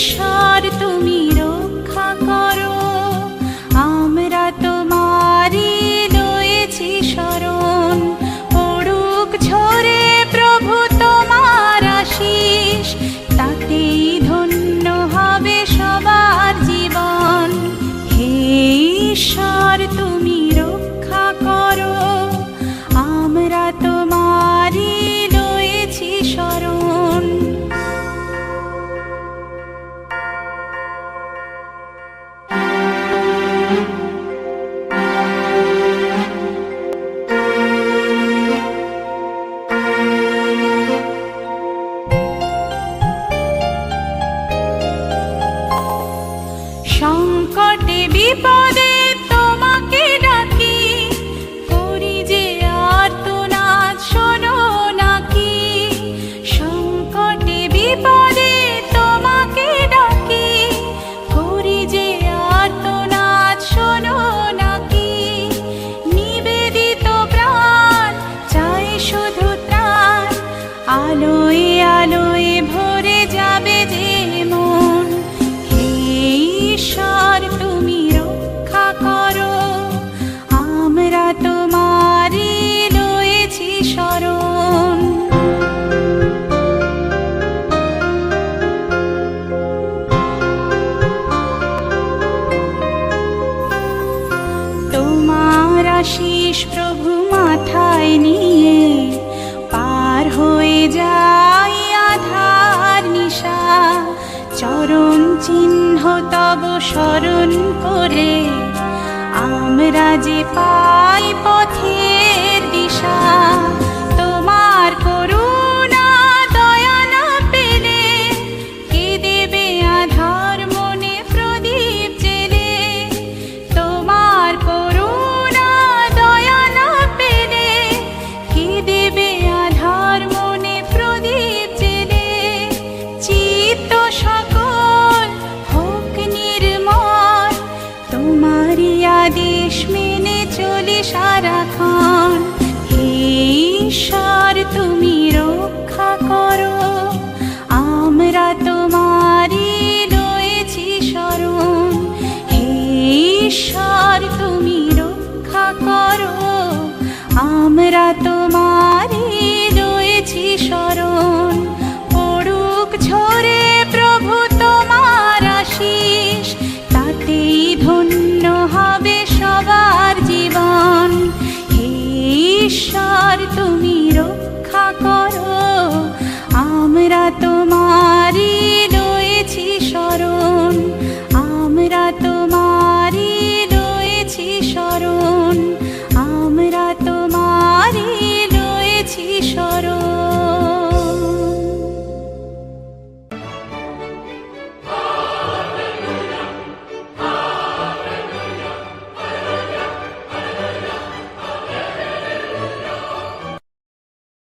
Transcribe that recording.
wish স্মরণ করে আমরা যে পাই পথের দিশা, তোমার করুণা দয়া না পেলে কে দেবে আধার মনে প্রদীপ জেলে? তোমার করুণা দয়া না পেলে কে দেবে মেনে চলি সারাক্ষণ। ঈশ্বর সবার জীবন। ঈশ্বর তুমি